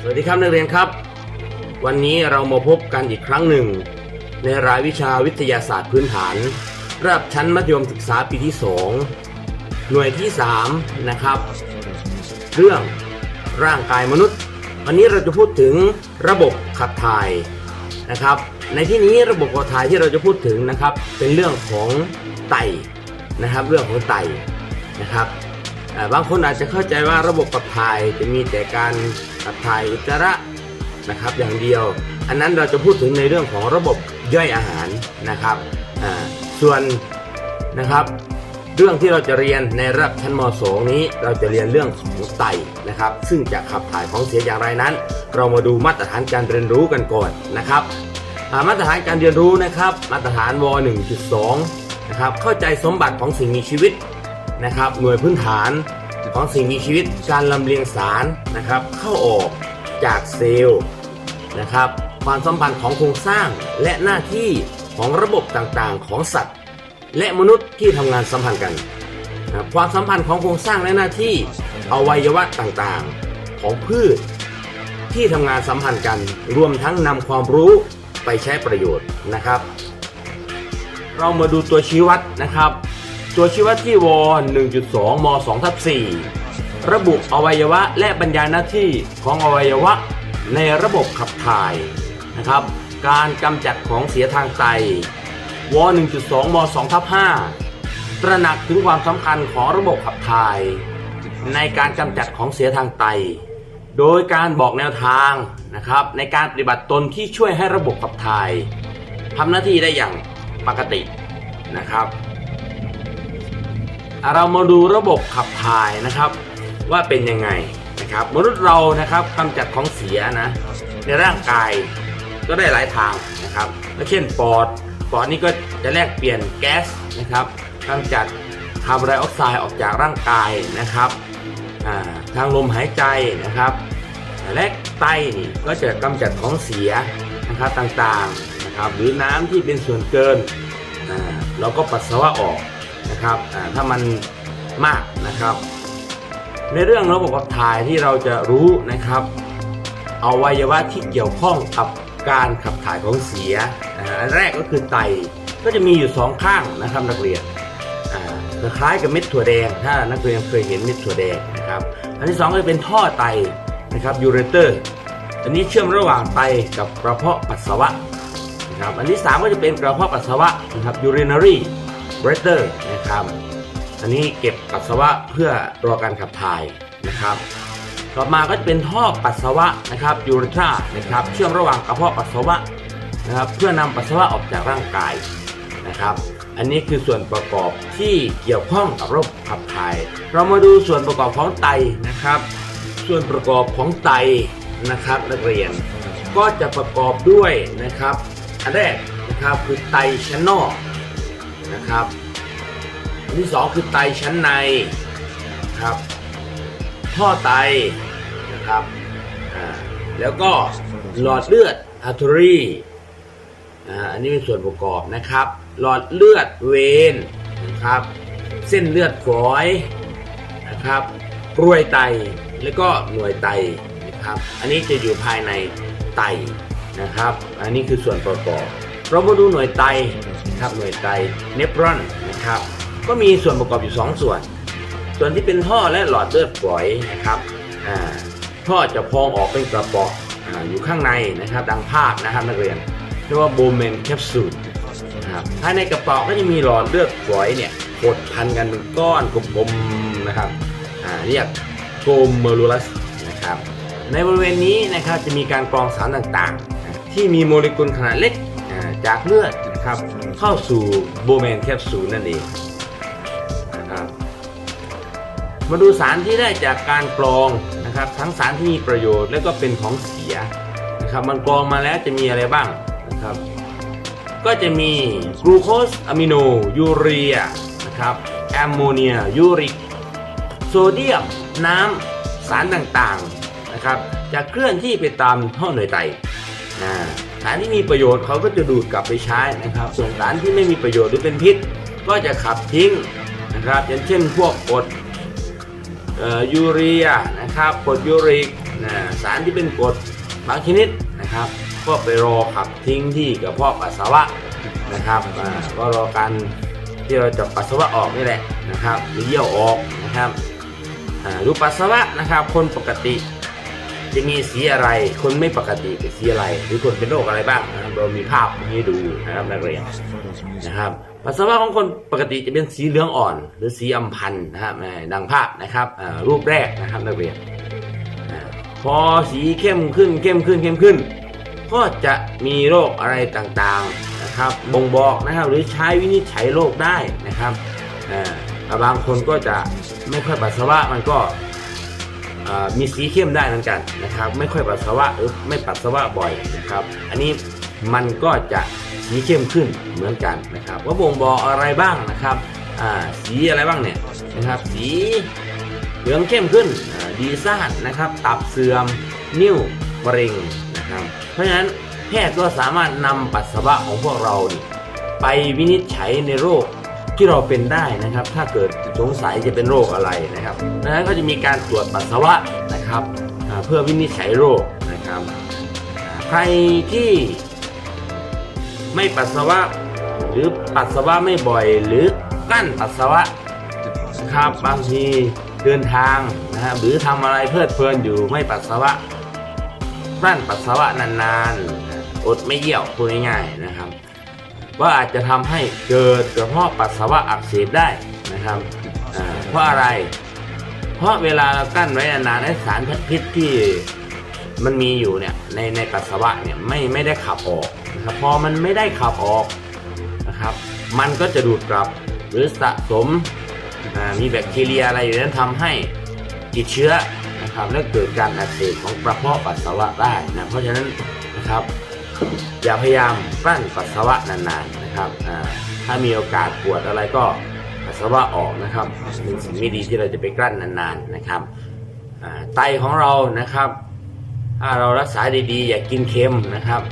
สวัสดีครับนักเรียนครับ วันนี้เรามาพบกันอีกครั้งหนึ่ง ในรายวิชาวิทยาศาสตร์พื้นฐานระดับชั้นมัธยมศึกษาปีที่ 2 หน่วยที่ 3 นะครับ เรื่องร่างกายมนุษย์ วันนี้เราจะพูดถึงระบบขับถ่ายนะครับ ในที่นี้ระบบขับถ่ายที่เราจะพูดถึงนะครับ เป็นเรื่องของไตนะครับ เรื่องของไตนะครับ บางคนอาจจะเข้าใจว่าระบบขับถ่ายจะมีแต่การขับถ่ายอุจจาระนะครับอย่างเดียว อันนั้นเราจะพูดถึงในเรื่องของระบบย่อยอาหารนะครับส่วนนะครับเรื่องที่เราจะเรียนในระดับชั้นม .2 นี้ เราจะเรียนเรื่องของไตนะครับ ซึ่งจะขับถ่ายของเสียอย่างไรนั้น เรามาดูมาตรฐานการเรียนรู้กันก่อนนะครับมาตรฐานการเรียนรู้นะครับ มาตรฐานว 1.2 นะครับเข้าใจสมบัติของสิ่งมีชีวิต นะครับหน่วยพื้นฐานของสิ่งมีชีวิตการลำเลียงสารนะครับ เข้าออกจากเซลล์นะครับ ความสัมพันธ์ของโครงสร้างและหน้าที่ของระบบต่างๆ ของสัตว์ และมนุษย์ที่ทำงานสัมพันธ์กันนะความสัมพันธ์ของโครงสร้างและหน้าที่อวัยวะต่างๆ ของพืช ที่ทำงานสัมพันธ์กัน รวมทั้งนำความรู้ไปใช้ประโยชน์นะครับ เรามาดูตัวชี้วัดนะครับ ตัวชีวัดที่ว1.2 ม 2 ทับ 4 ระบุอวัยวะและบรรยายหน้าที่ของอวัยวะในระบบขับถ่ายนะครับ การกำจัดของเสียทางไตว1.2 ม 2 ทับ 5 ตระหนักถึงความสำคัญของระบบขับถ่าย ในการกำจัดของเสียทางไต โดยการบอกแนวทางนะครับในการปฏิบัติตนที่ช่วยให้ระบบขับถ่ายทำหน้าที่ได้อย่างปกตินะครับ เรามาดูระบบขับถ่ายนะครับว่าเป็นยังไงนะครับมนุษย์เรานะครับกำจัดของเสียนะในร่างกายก็ได้หลายทางนะครับเช่นปอดปอดนี่ก็จะแลกเปลี่ยนแก๊สนะครับกำจัดคาร์บอนไดออกไซด์ออกจากร่างกายนะครับทางลมหายใจนะครับ และไตนี่ก็จะกำจัดของเสียนะครับต่างๆนะครับหรือน้ำที่เป็นส่วนเกินอ่าเราก็ปัสสาวะออก นะครับถ้ามันมากนะครับ ในเรื่องระบบขับถ่ายที่เราจะรู้นะครับอวัยวะที่เกี่ยวข้องกับการขับถ่ายของเสียอันแรกก็คือไตก็จะมีอยู่สองข้างนะครับนักเรียนคล้ายกับเม็ดถั่วแดง ถ้านักเรียนเคยเห็นเม็ดถั่วแดงนะครับ อันที่สองก็จะเป็นท่อไตนะครับยูเรเตอร์ อันนี้เชื่อมระหว่างไตกับกระเพาะปัสสาวะนะครับ อันที่สามก็จะเป็นกระเพาะปัสสาวะนะครับ urinary bladder นะครับ อันนี้เก็บปัสสาวะเพื่อรอการขับถ่ายนะครับ ต่อมาก็จะเป็นท่อปัสสาวะนะครับยูเรทรานะครับ เชื่อมระหว่างกระเพาะปัสสาวะนะครับ เพื่อนำปัสสาวะออกจากร่างกายนะครับ อันนี้คือส่วนประกอบที่เกี่ยวข้องกับระบบขับถ่าย เรามาดูส่วนประกอบของไตนะครับ ส่วนประกอบของไตนะครับนักเรียนก็จะประกอบด้วยนะครับ อันแรกนะครับคือไตชั้นนอกนะครับ อันที่สองคือไตชั้นในครับ ท่อไตนะครับแล้วก็หลอดเลือด artery อ่อันนี้เป็นส่วนประกอบนะครับ หลอดเลือดเวนนะครับ เส้นเลือดฝอยนะครับกรวยไตแล้วก็หน่วยไตนะครับ อันนี้จะอยู่ภายในไตนะครับ อันนี้คือส่วนประกอบ เรามาดูหน่วยไตนะครับหน่วยไตเนฟรอนนะครับ ก็มีส่วนประกอบอยู่ 2 ส่วน ส่วนที่เป็นท่อและหลอดเลือดฝอยนะครับอ่าท่อจะพองออกเป็นกระป๋องอาอยู่ข้างในนะครับดังภาพนะครับนักเรียนเรียกว่าโบเมนแคปซูลนะครับภายในกระป๋องก็จะมีหลอดเลือดฝอยเนี่ยกดพันกันเป็นก้อนกลมๆนะครับอ่าเรียกโกลเมรูลัสนะครับในบริเวณนี้นะครับจะมีการกรองสารต่างๆ ที่มีโมเลกุลขนาดเล็กอ่าจากเลือดนะครับเข้าสู่โบเมนแคปซูลนั่นเอง มาดูสารที่ได้จากการกรองนะครับ ทั้งสารที่มีประโยชน์และก็เป็นของเสียนะครับมันกรองมาแล้วจะมีอะไรบ้างนะครับ ก็จะมีกลูโคสอะมิโนยูเรียนะครับแอมโมเนียยูริกโซเดียมน้ำสารต่างๆนะครับจะเคลื่อนที่ไปตามท่อหน่วยไตอ่าสารที่มีประโยชน์เขาก็จะดูดกลับไปใช้นะครับ ส่วนสารที่ไม่มีประโยชน์หรือเป็นพิษ ก็จะขับทิ้งนะครับอย่างเช่นพวกกรด ยูเรียนะครับกรดยูริกนะสารที่เป็นกรดบางชนิดนะครับ ก็ไปรอขับทิ้งที่กระเพาะปัสสาวะนะครับก็รอการที่เราจะปัสสาวะออกนี่แหละนะครับหรือเยี่ยวออกนะครับดูปัสสาวะนะครับ คนปกติ จะมีสีอะไร คนไม่ปกติเป็นสีอะไร หรือคนเป็นโรคอะไรบ้างนะครับเรามีภาพมาให้ดูนะครับนักเรียนนะครับปัสสาวะของคนปกติจะเป็นสีเหลืองอ่อน หรือสีอัมพันธ์นะครับดังภาพนะครับรูปแรกนะครับนักเรียนพอสีเข้มขึ้นเข้มขึ้นเข้มขึ้น ก็จะมีโรคอะไรต่างๆนะครับบ่งบอกนะครับหรือใช้วินิจฉัยโรคได้นะครับแต่บางคนก็จะไม่ค่อยปัสสาวะมันก็ มีสีเข้มได้เหมือนกันนะครับ ไม่ค่อยปัสสาวะหรือไม่ปัสสาวะบ่อยนะครับ อันนี้มันก็จะสีเข้มขึ้นเหมือนกันนะครับว่าบ่งบอกอะไรบ้างนะครับสีอะไรบ้างเนี่ยนะครับสีเหลืองเข้มขึ้นดีซ่านนะครับตับเสื่อมนิ่วมะเร็งนะครับเพราะฉะนั้นแพทย์ก็สามารถนำปัสสาวะของพวกเราไปวินิจฉัยในโรค ที่เราเป็นได้นะครับ ถ้าเกิดสงสัยจะเป็นโรคอะไรนะครับดังนั้นก็จะมีการตรวจปัสสาวะนะครับเพื่อวินิจฉัยโรคนะครับใครที่ไม่ปัสสาวะ หรือปัสสาวะไม่บ่อย หรือกั้นปัสสาวะครับบางทีเดินทางนะครับหรือทำอะไรเพลิดเพลินอยู่ไม่ปัสสาวะกั้นปัสสาวะนานๆ อดไม่เยี่ยวพูดง่ายๆนะครับ ว่าอาจจะทำให้เกิดกระเพาะปัสสาวะอักเสบได้นะครับเพราะอะไร เพราะเวลาเรากั้นไว้นานๆไอสารพิษที่มันมีอยู่เนี่ยในในปัสสาวะเนี่ยไม่ไม่ได้ขับออกนะครับพอมันไม่ได้ขับออกนะครับ มันก็จะดูดกลับหรือสะสมมีแบคทีเรียอะไรอยู่นั้นทำให้ติดเชื้อนะครับและเกิดการอักเสบของกระเพาะปัสสาวะได้นะเพราะฉะนั้นนะครับ อย่าพยายามกลั้นปัสสาวะนานๆนะครับถ้ามีโอกาสปวดอะไรก็ปัสสาวะออกนะครับเป็นสิ่งไม่ดีที่เราจะไปกลั้นนานๆนะครับไตของเรานะครับ ถ้าเรารักษาดีๆ อย่ากินเค็มนะครับ